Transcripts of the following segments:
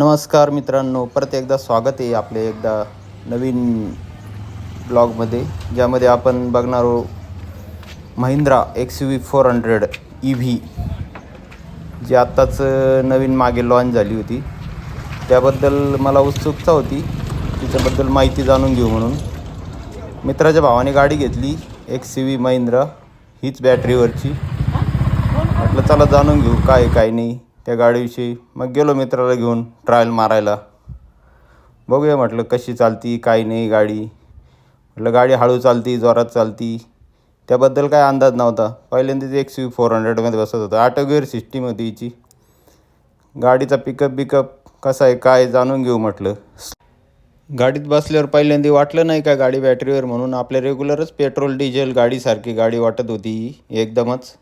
नमस्कार मित्रांनो परत एकदा स्वागत आहे आपले एकदा नवीन ब्लॉगमध्ये ज्यामध्ये आपण बघणार आहोत Mahindra X U V four hundred E V जी आत्ताच नवीन मागे लॉन्च झाली होती. त्याबद्दल मला उत्सुकता होती. तिच्याबद्दल माहिती जाणून घेऊ म्हणून. मित्राच्या भावाने गाडी घेतली एक्स यू व्ही महिंद्रा हीच बॅटरीवरची म्हटलं चला जाणून घेऊ काय काय नाही. त्या गाडीविषयी. मग गेलो मित्राला घेऊन ट्रायल मारायला. बघूया म्हटलं कशी चालती काय नाही गाडी. म्हटलं गाडी हळू चालती जोरात चालती. त्याबद्दल काय अंदाज नव्हता. पहिल्यांदाच एक्स यू फोर हंड्रेडमध्ये बसत होता. ऑटो गिअर सिस्टीम होती हिची. गाडीचा पिकअप बिकअप कसा आहे काय जाणून घेऊ म्हटलं. गाडीत बसल्यावर पहिल्यांदा वाटलं नाही का गाडी बॅटरीवर म्हणून. आपल्या रेग्युलरच पेट्रोल डिझेल गाडीसारखी गाडी वाटत होती. ही एकदमच.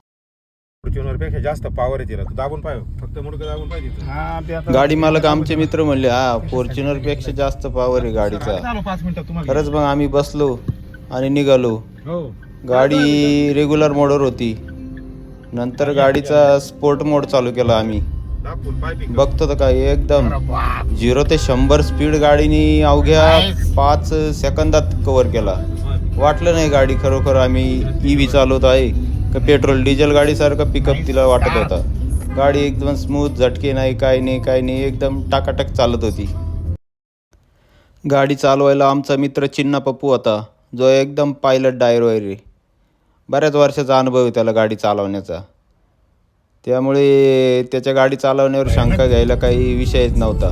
फॉर्च्युनरपेक्षा जास्त पॉवर आहे तिला तू दाबून पाय फक्त मुडकं दाबून पाहिजे तिथं. हा ते आता गाडी मालक आमचे मित्र म्हणले हा फॉर्च्युनरपेक्षा जास्त पॉवर आहे गाडीचा. चालू पाच मिनिटात तुम्हाला खरंच मग आम्ही बसलो आणि निघालो. हो. गाडी रेग्युलर मोडवर होती. नंतर गाडीचा स्पोर्ट मोड चालू केला आम्ही. दाबून पाय पिक बघतो तर काय एकदम. झिरो ते शंभर स्पीड गाडीने अवघ्या पाच सेकंदात कव्हर केला. वाटलं नाही गाडी खरोखर आम्ही ई व्ही चालवत आहे. का पेट्रोल डिझेल गाडीसारखं पिकअप तिला वाटत होता. गाडी एकदम स्मूथ झटके नाही काय नाही काय नाही एकदम टाकाटक चालत होती. गाडी चालवायला आमचा मित्र चिन्ना पप्पू होता. जो एकदम पायलट आहे बऱ्याच वर्षाचा अनुभव आहे त्याला गाडी चालवण्याचा. त्यामुळे त्याच्या गाडी चालवण्यावर शंका घ्यायला काही विषयच नव्हता.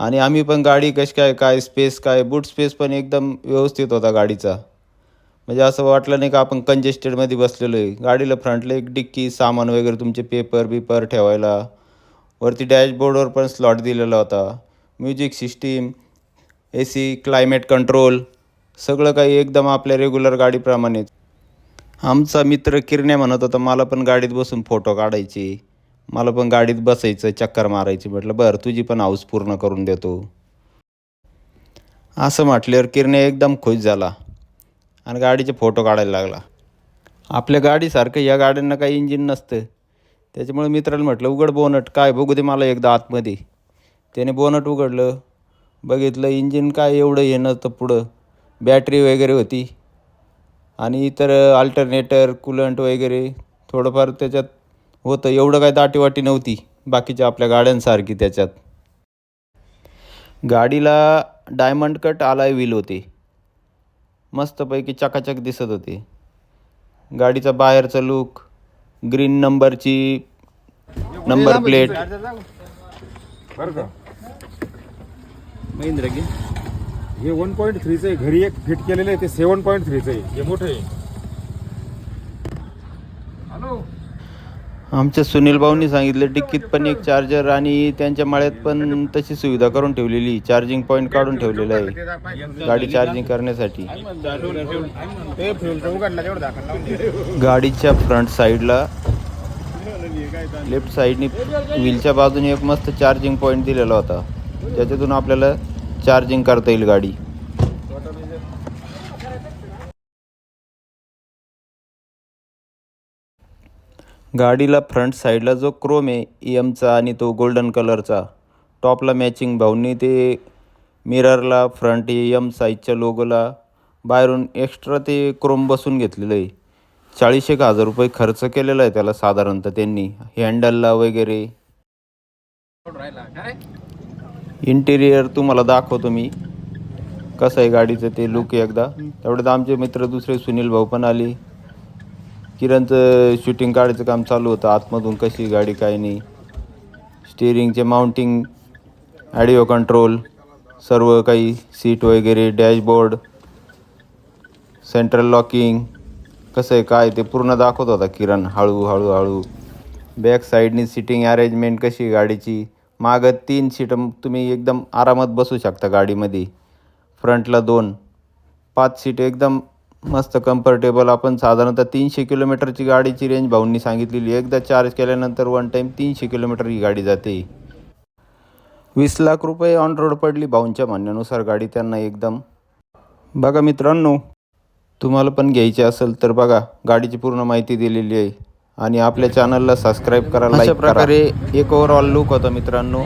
आणि आम्ही पण गाडी कशी काय काय स्पेस काय बूट स्पेस पण एकदम व्यवस्थित होता गाडीचा. म्हणजे असं वाटलं नाही का आपण कंजेस्टेडमध्ये बसलेलो आहे. गाडीला फ्रंटला एक डिक्की सामान वगैरे तुमचे पेपर बिपर ठेवायला. वरती डॅशबोर्डवर पण स्लॉट दिलेला होता. Music system A C climate control सगळं काही एकदम आपल्या रेग्युलर गाडीप्रमाणेच. आमचा मित्र किरण्या म्हणत होता मला पण गाडीत बसून फोटो काढायची. मला पण गाडीत बसायचं चक्कर मारायची. म्हटलं बरं तुझी पण हाऊस पूर्ण करून देतो. असं म्हटल्यावर किरण्या एकदम खुश झाला. आणि गाडीचे फोटो काढायला लागला. आपल्या गाडीसारखं या गाड्यांना काही इंजिन नसतं. त्याच्यामुळे मित्राला म्हटलं उघड बोनट काय बघू दे मला एकदा आतमध्ये. त्याने बोनट उघडलं बघितलं इंजिन काय एवढं येणं तर पुढं. बॅटरी वगैरे होती. आणि इतर अल्टरनेटर कुलंट वगैरे थोडंफार त्याच्यात होतं. एवढं काय दाटीवाटी नव्हती बाकीच्या आपल्या गाड्यांसारखी त्याच्यात. गाडीला डायमंड कट आलाय व्हील होते. मस्तपैकी चकाचक दिसत होते. गाडीचा बाहेरचा लुक ग्रीन नंबरची नंबर प्लेट बरं का? महिंद्रा घे हे वन पॉईंट थ्रीचं आहे. घरी एक फिट केलेलं आहे. ते सेवन पॉईंट थ्रीचं आहे. हे मोठं आहे. हॅलो आमच्या सुनील भाऊनी सांगितलं डिक्कीत पण एक चार्जर आणि त्यांच्या माळ्यात पण तशी सुविधा करून ठेवलेली चार्जिंग पॉईंट काढून ठेवलेलं आहे गाडी चार्जिंग करण्यासाठी. गाडीच्या फ्रंट साईडला लेफ्ट साईडने व्हीलच्या बाजूने एक मस्त चार्जिंग पॉईंट दिलेला होता. ज्याच्यातून आपल्याला चार्जिंग करता येईल गाडी. गाडीला फ्रंट साईडला जो क्रोम आहे ई एमचा आणि तो गोल्डन कलरचा टॉपला मॅचिंग भाऊंनी ते मिररला फ्रंट ए एम साईजच्या लोगोला बाहेरून एक्स्ट्रा ते क्रोम बसून घेतलेलं आहे. चाळीस एक हजार रुपये खर्च केलेला आहे त्याला साधारणतः त्यांनी. हँडलला वगैरे. इंटेरियर तुम्हाला दाखवतो मी. कसं आहे गाडीचं ते लुक एकदा. तेवढ्यात आमचे मित्र दुसरे सुनील भाऊ पण आले. किरणचं शूटिंग काढायचं काम चालू होतं. आतमधून कशी गाडी काय नाही. स्टिअरिंगचे माउंटिंग ॲडिओ कंट्रोल सर्व काही सीट वगैरे डॅशबोर्ड सेंट्रल लॉकिंग कसं आहे काय ते पूर्ण दाखवत होता किरण हळू हळू हळू. बॅक साईडनी सिटिंग अरेंजमेंट कशी गाडीची. मागं तीन सीटं तुम्ही एकदम आरामात बसू शकता गाडीमध्ये. फ्रंटला दोन. पाच सीट एकदम मस्त कम्फर्टेबल आपण साधारणतः तीनशे किलोमीटरची गाडीची रेंज भाऊंनी सांगितलेली एकदा चार्ज केल्यानंतर वन टाईम तीनशे किलोमीटर ही गाडी जाते. वीस लाख रुपये ऑन रोड पडली भाऊंच्या म्हणण्यानुसार गाडी त्यांना एकदम. बघा मित्रांनो तुम्हाला पण घ्यायची असेल तर बघा गाडीची पूर्ण माहिती दिलेली आहे. आणि आपल्या चॅनलला सबस्क्राईब करा लाईक प्रकारे एक ओव्हरऑल लुक होता मित्रांनो.